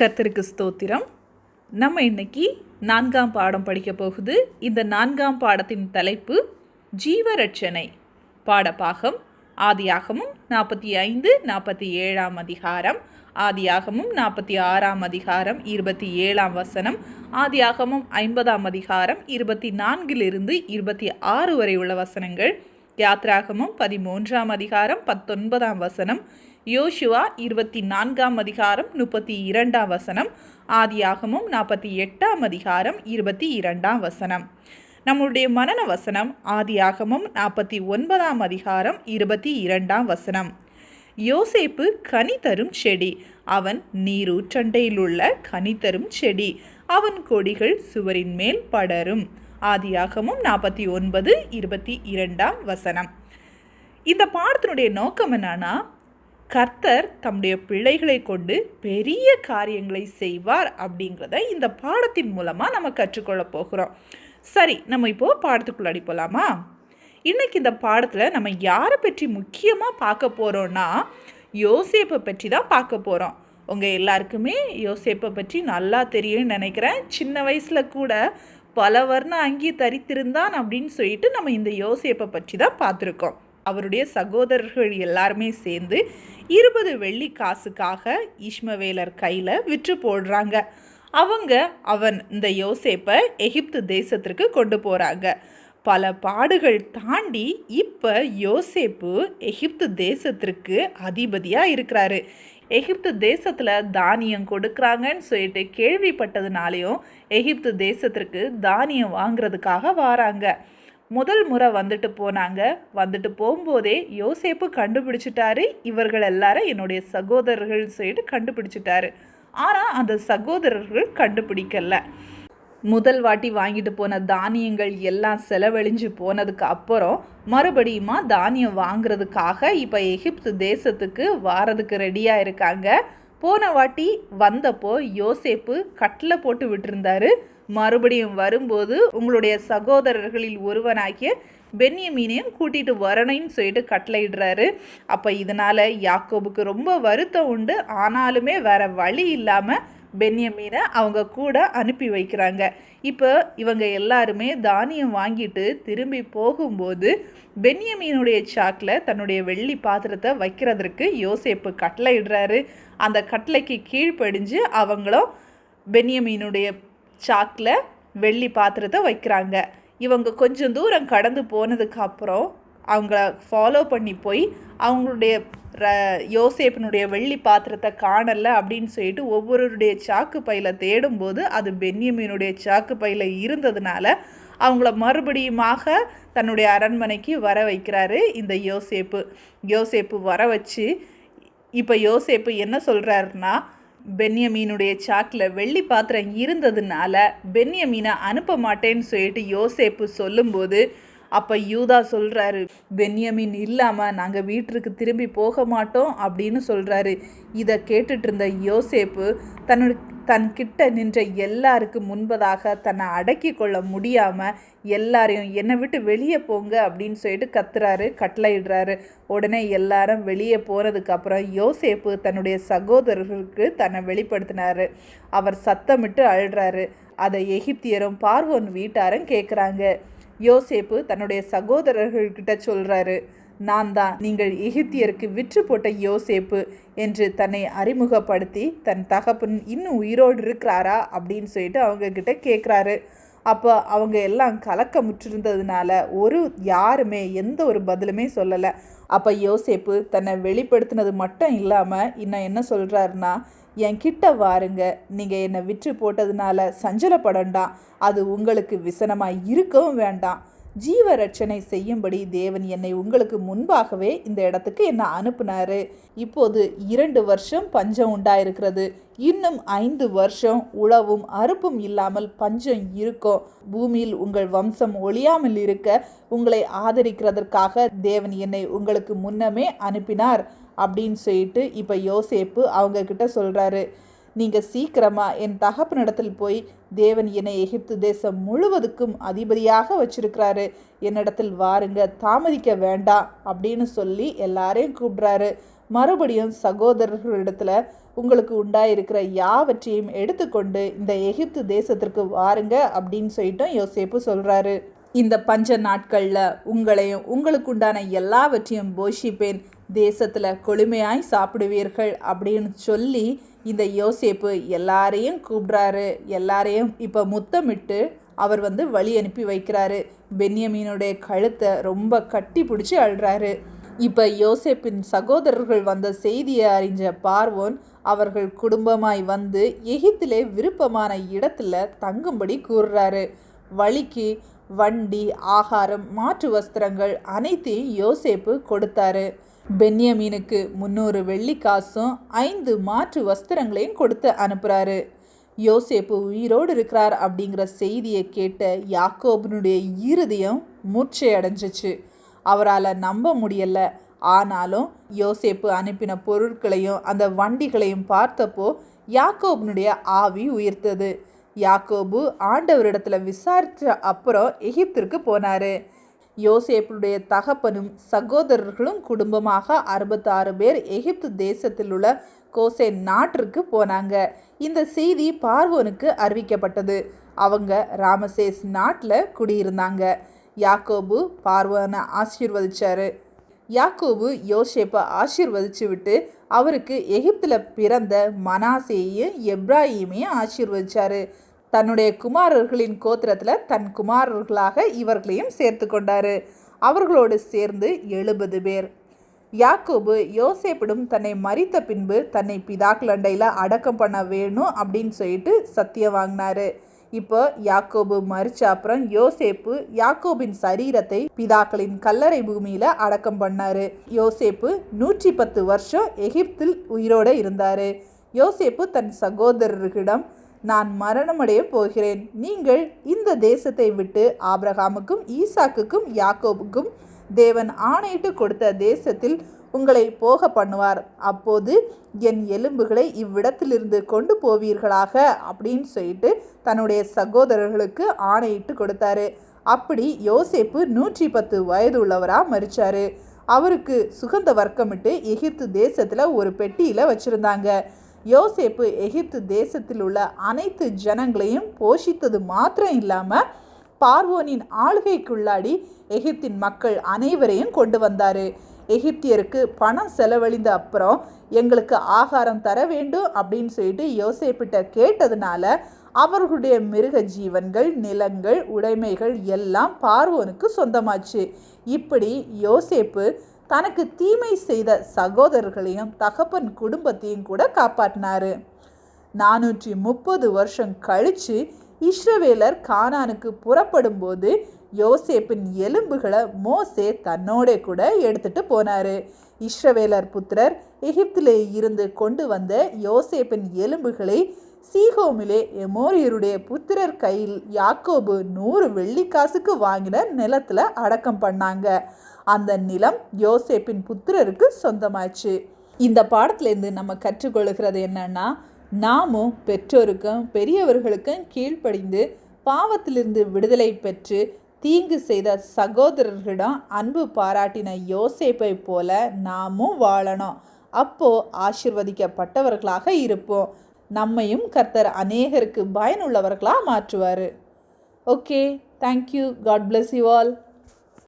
கர்த்தருக்கு ஸ்தோத்திரம். நம்ம இன்னைக்கு நான்காம் பாடம் படிக்க போகுது. இந்த நான்காம் பாடத்தின் தலைப்பு ஜீவரட்சணை பாடப்பாகம் ஆதியாகமும் நாற்பத்தி ஐந்து நாற்பத்தி ஏழாம் அதிகாரம் ஆதியாகமும் நாற்பத்தி ஆறாம் அதிகாரம் இருபத்தி ஏழாம் வசனம் ஆதியாகமும் ஐம்பதாம் அதிகாரம் இருபத்தி நான்கிலிருந்து இருபத்தி ஆறு வரை உள்ள வசனங்கள் யாத்ராகமும் பதிமூன்றாம் அதிகாரம் பத்தொன்பதாம் வசனம் யோசுவா இருபத்தி நான்காம் அதிகாரம் முப்பத்தி இரண்டாம் வசனம் ஆதியாகமும் நாற்பத்தி எட்டாம் அதிகாரம் இருபத்தி இரண்டாம் வசனம். நம்முடைய மனன வசனம் ஆதியாகமும் நாற்பத்தி ஒன்பதாம் அதிகாரம் இருபத்தி இரண்டாம் வசனம். யோசேப்பு கனி தரும் செடி அவன் நீரூற்றண்டையிலுள்ள கனி தரும் செடி அவன் கொடிகள் சுவரின் மேல் படரும். ஆதியாகமும் நாற்பத்தி ஒன்பது இருபத்தி இரண்டாம் வசனம். இந்த பாடத்தினுடைய நோக்கம் என்னன்னா கர்த்தர் தம்முடைய பிள்ளைகளை கொண்டு பெரிய காரியங்களை செய்வார் அப்படிங்கிறத இந்த பாடத்தின் மூலமாக நம்ம கற்றுக்கொள்ள போகிறோம். சரி நம்ம இப்போ பாடத்துக்குள்ளாடி போகலாமா இன்னைக்கு இந்த பாடத்தில் நம்ம யாரை பற்றி முக்கியமாக பார்க்க போகிறோன்னா யோசேப்பை பற்றி தான் பார்க்க போகிறோம் உங்கள் எல்லாருக்குமே யோசேப்பை பற்றி நல்லா தெரியும்னு நினைக்கிறேன். சின்ன வயசில் கூட பல வர்ண அங்கி தரித்திருந்தான் அப்படின்னு சொல்லிட்டு நம்ம இந்த யோசேப்பை பற்றி தான் பார்த்துருக்கோம். அவருடைய சகோதரர்கள் எல்லாருமே சேர்ந்து இருபது வெள்ளி காசுக்காக இஷ்மவேலர் கையில் விற்று போடுறாங்க. அவங்க அவன் இந்த யோசேப்பை எகிப்து தேசத்திற்கு கொண்டு போகிறாங்க பல பாடுகள் தாண்டி இப்போ யோசேப்பு எகிப்து தேசத்திற்கு அதிபதியாக இருக்கிறாரு. எகிப்து தேசத்தில் தானியம் கொடுக்குறாங்கன்னு சொல்லிட்டு கேள்விப்பட்டதுனாலையும் எகிப்து தேசத்திற்கு தானியம் வாங்குறதுக்காக வராங்க. முதல் முறை வந்துட்டு போனாங்க. வந்துட்டு போகும்போதே யோசேப்பு கண்டுபிடிச்சிட்டாரு. இவர்கள் எல்லாரும் என்னுடைய சகோதரர்கள் சொல்லிட்டு கண்டுபிடிச்சிட்டாரு. ஆனால் அந்த சகோதரர்கள் கண்டுபிடிக்கல. முதல் வாட்டி வாங்கிட்டு போன தானியங்கள் எல்லாம் செலவழிஞ்சு போனதுக்கு அப்புறம் மறுபடியுமா தானியம் வாங்குறதுக்காக இப்போ எகிப்து தேசத்துக்கு வாரதுக்கு ரெடியாக இருக்காங்க. போன வாட்டி வந்தப்போ யோசேப்பு கட்டில் போட்டு விட்டுருந்தாரு. மறுபடியும் வரும்போது உங்களுடைய சகோதரர்களில் ஒருவனாகிய பென்யமீனையும் கூட்டிட்டு வரணும்னு சொல்லிட்டு கட்டளையிடுறாரு. அப்போ இதனால யாக்கோபுக்கு ரொம்ப வருத்தம் உண்டு. ஆனாலுமே வேற வழி இல்லாமல் பென்யமீனை அவங்க கூட அனுப்பி வைக்கிறாங்க. இப்போ இவங்க எல்லாருமே தானியம் வாங்கிட்டு திரும்பி போகும்போது பென்யமீனுடைய சாக்கில் தன்னுடைய வெள்ளி பாத்திரத்தை வைக்கிறதற்கு யோசேப்பு கட்டளையிடுறாரு. அந்த கட்டளைக்கு கீழ்ப்படிஞ்சு அவங்களும் பென்யமீனுடைய சாக்கில் வெள்ளி பாத்திரத்தை வைக்கிறாங்க. இவங்க கொஞ்சம் தூரம் கடந்து போனதுக்கப்புறம் அவங்கள ஃபாலோ பண்ணி போய் அவங்களுடைய ர யோசேப்பினுடைய வெள்ளி பாத்திரத்தை காணல அப்படின்னு சொல்லிட்டு ஒவ்வொருடைய சாக்கு பையில் தேடும்போது அது பென்யமீனுடைய சாக்கு பையில் இருந்ததுனால அவங்கள மறுபடியுமாக தன்னுடைய அரண்மனைக்கு வர வைக்கிறாரு இந்த யோசேப்பு. யோசேப்பு வர வச்சு இப்போ யோசேப்பு என்ன சொல்கிறாருன்னா பென்யமீனுடைய சாக்கில் வெள்ளி பாத்திரம் இருந்ததுனால பென்யமீனை அனுப்ப மாட்டேன்னு சொல்லிட்டு யோசேப்பு சொல்லும்போது அப்போ யூதா சொல்கிறாரு பென்யமின் இல்லாமல் நாங்கள் வீட்டிற்கு திரும்பி போக மாட்டோம் அப்படின்னு சொல்கிறாரு இதை கேட்டுட்டு இருந்த யோசேப்பு தன்னோட தன் கிட்ட நின்ற எல்லாருக்கு முன்பதாக தன்னை அடக்கி கொள்ள முடியாமல் எல்லாரையும் என்னை விட்டு வெளியே போங்க அப்படின்னு சொல்லிட்டு கத்துறாரு கட்டளையிடுறாரு. உடனே எல்லாரும் வெளியே போனதுக்கப்புறம் யோசேப்பு தன்னுடைய சகோதரர்களுக்கு தன்னை வெளிப்படுத்தினாரு. அவர் சத்தமிட்டு அழுறாரு. அதை எகிப்தியரும் பார்வோன் வீட்டாரும் கேட்குறாங்க யோசேப்பு தன்னுடைய சகோதரர்கள்கிட்ட சொல்கிறாரு நான் தான் நீங்கள் எகிப்தியருக்கு விற்று போட்ட யோசேப்பு என்று தன்னை அறிமுகப்படுத்தி தன் தகப்பன் இன்னும் உயிரோடு இருக்கிறாரா? அப்படின்னு சொல்லிட்டு அவங்கக்கிட்ட கேட்குறாரு அப்போ அவங்க எல்லாம் கலக்க முற்றிருந்ததுனால ஒரு யாருமே எந்த ஒரு பதிலுமே சொல்லலை. அப்போ யோசேப்பு தன்னை வெளிப்படுத்தினது மட்டும் இல்லாமல் இன்னும் என்ன சொல்கிறாருன்னா என் கிட்ட வாருங்க. நீங்கள் என்னை விற்று போட்டதுனால சஞ்சலப்படண்டாம். அது உங்களுக்கு விசனமாக இருக்கவும் வேண்டாம். ஜீவ ரட்சணை செய்யும்படி தேவன் என்னை உங்களுக்கு முன்பாகவே இந்த இடத்துக்கு என்னை அனுப்புனாரு. இப்போது இரண்டு வருஷம் பஞ்சம் உண்டாயிருக்கிறது. இன்னும் ஐந்து வருஷம் உழவும் அறுப்பும் இல்லாமல் பஞ்சம் இருக்கும். பூமியில் உங்கள் வம்சம் ஒழியாமல் இருக்க உங்களை ஆதரிக்கிறதற்காக தேவன் என்னை உங்களுக்கு முன்னமே அனுப்பினார் அப்படின்னு சொல்லிட்டு இப்போ யோசேப்பு அவங்க கிட்ட சொல்கிறாரு நீங்கள் சீக்கிரமாக என் தகப்பனிடத்தில் போய் தேவன் என்னை எகிப்து தேசம் முழுவதுக்கும் அதிபதியாக வச்சிருக்கிறாரு. என்னிடத்தில் வாருங்க தாமதிக்க வேண்டாம் அப்படின்னு சொல்லி எல்லாரையும் கூப்பிடுறாரு. மறுபடியும் சகோதரர்களிடத்தில் உங்களுக்கு உண்டாயிருக்கிற யாவற்றையும் எடுத்துக்கொண்டு இந்த எகிப்து தேசத்திற்கு வாருங்க அப்படின்னு சொல்லிட்டும் யோசேப்பு சொல்கிறாரு இந்த பஞ்ச நாட்களில் உங்களையும் உங்களுக்கு உண்டான எல்லாவற்றையும் போஷிப்பேன். தேசத்தில் கொழுமையாய் சாப்பிடுவீர்கள் அப்படின்னு சொல்லி இந்த யோசேப்பு எல்லாரையும் கூப்பிட்றாரு. எல்லாரையும் இப்போ முத்தமிட்டு அவர் வந்து வழி அனுப்பி வைக்கிறாரு. பென்யமீனுடைய கழுத்தை ரொம்ப கட்டி பிடிச்சி அழுறாரு. இப்போ யோசேப்பின் சகோதரர்கள் வந்த செய்தியை அறிஞ்ச பார்வோன் அவர்கள் குடும்பமாய் வந்து எகிப்திலே விருப்பமான இடத்துல தங்கும்படி கூறுறாரு. வழிக்கு வண்டி ஆகாரம் மாற்று வஸ்திரங்கள் அனைத்தையும் யோசேப்பு கொடுத்தாரு. பென்யமீனுக்கு முந்நூறு வெள்ளிக்காசும் ஐந்து மாற்று வஸ்திரங்களையும் கொடுத்து அனுப்புகிறாரு யோசேப்பு உயிரோடு இருக்கிறார் அப்படிங்கிற செய்தியை கேட்ட யாக்கோபனுடைய இருதயம் மூர்ச்சை அடைஞ்சிச்சு அவரால் நம்ப முடியல. ஆனாலும் யோசேப்பு அனுப்பின பொருட்களையும் அந்த வண்டிகளையும் பார்த்தப்போ யாக்கோபனுடைய ஆவி உயிர்த்தது. யாக்கோபு ஆண்டவரிடத்தில் விசாரித்த அப்புறம் எகிப்திற்கு போனார். யோசேப்புடைய தகப்பனும் சகோதரர்களும் குடும்பமாக அறுபத்தாறு பேர் எகிப்து தேசத்தில் உள்ள கோசே நாட்டிற்கு போனாங்க. இந்த செய்தி பார்வோனுக்கு அறிவிக்கப்பட்டது. அவங்க ராமசேஸ் நாட்டில் குடியிருந்தாங்க. யாக்கோபு பார்வோனை ஆசீர்வதிச்சாரு. யாக்கோபு யோசேப்பை ஆசீர்வதிச்சு விட்டு அவருக்கு எகிப்தில் பிறந்த மனாசேயும் எப்ராஹிமையும் ஆசீர்வதிச்சாரு. தன்னுடைய குமாரர்களின் கோத்திரத்தில் தன் குமாரர்களாக இவர்களையும் சேர்த்து கொண்டார். அவர்களோடு சேர்ந்து எழுபது பேர். யாக்கோபு யோசேப்பிடும் தன்னை மறித்த பின்பு தன்னை பிதாக்கள் அண்டையில் அடக்கம் பண்ண வேணும் அப்படின்னு சொல்லிட்டு சத்தியம் வாங்கினாரு. இப்போ யாக்கோபு மறிச்ச அப்புறம் யோசேப்பு யாக்கோபின் சரீரத்தை பிதாக்களின் கல்லறை பூமியில அடக்கம் பண்ணாரு. யோசேப்பு நூற்றி பத்து வருஷம் எகிப்தில் உயிரோட இருந்தாரு. யோசேப்பு தன் சகோதரர்களிடம் நான் மரணமடைய போகிறேன். நீங்கள் இந்த தேசத்தை விட்டு ஆப்ரஹாமுக்கும் ஈசாக்குக்கும் யாக்கோபுக்கும் தேவன் ஆணையிட்டு கொடுத்த தேசத்தில் உங்களை போக பண்ணுவார். அப்போது என் எலும்புகளை இவ்விடத்திலிருந்து கொண்டு போவீர்களாக? அப்படின்னு சொல்லிட்டு தன்னுடைய சகோதரர்களுக்கு ஆணையிட்டு கொடுத்தாரு. அப்படி யோசேப்பு நூற்றி பத்து வயது உள்ளவராக மறிச்சாரு அவருக்கு சுகந்த வர்க்கமிட்டு எகிப்து தேசத்தில் ஒரு பெட்டியில் வச்சுருந்தாங்க. யோசேப்பு எகிப்து தேசத்தில் உள்ள அனைத்து ஜனங்களையும் போஷித்தது மாத்திரம் இல்லாமல் பார்வோனின் ஆளுகைக்குள்ளாடி எகிப்தின் மக்கள் அனைவரையும் கொண்டு வந்தார். எகிப்தியருக்கு பணம் செலவழிந்த அப்புறம் எங்களுக்கு ஆகாரம் தர வேண்டும் அப்படின்னு சொல்லிட்டு யோசேப்பிட்ட கேட்டதுனால அவர்களுடைய மிருக ஜீவன்கள் நிலங்கள் உடைமைகள் எல்லாம் பார்வோனுக்கு சொந்தமாச்சு. இப்படி யோசேப்பு தனக்கு தீமை செய்த சகோதரர்களையும் தகப்பன் குடும்பத்தையும் கூட காப்பாற்றினாரு. நானூற்றி முப்பது வருஷம் கழித்து இஸ்ரவேலர் கானானுக்கு புறப்படும் போது யோசேப்பின் எலும்புகளை மோசே தன்னோட கூட எடுத்துட்டு போனார். இஸ்ரவேலர் புத்திரர் எகிப்திலே இருந்து கொண்டு வந்த யோசேப்பின் எலும்புகளை சீகோமிலே எமோரியருடைய புத்திரர் கையில் யாக்கோபு நூறு வெள்ளிக்காசுக்கு வாங்கின நிலத்தில் அடக்கம் பண்ணாங்க. அந்த நிலம் யோசேப்பின் புத்திரருக்கு சொந்தமாச்சு. இந்த பாடத்துலேருந்து நம்ம கற்றுக்கொள்கிறது என்னன்னா நாமும் பெற்றோருக்கும் பெரியவர்களுக்கும் கீழ்ப்படிந்து பாவத்திலிருந்து விடுதலை பெற்று தீங்கு செய்த சகோதரர்களிடம் அன்பு பாராட்டின யோசேப்பை போல நாமும் வாழணும். அப்போ ஆசிர்வதிக்கப்பட்டவர்களாக இருப்போம். நம்மையும் கர்த்தர் அநேகருக்கு பயனுள்ளவர்களாக மாற்றுவார். Okay thank you God bless you all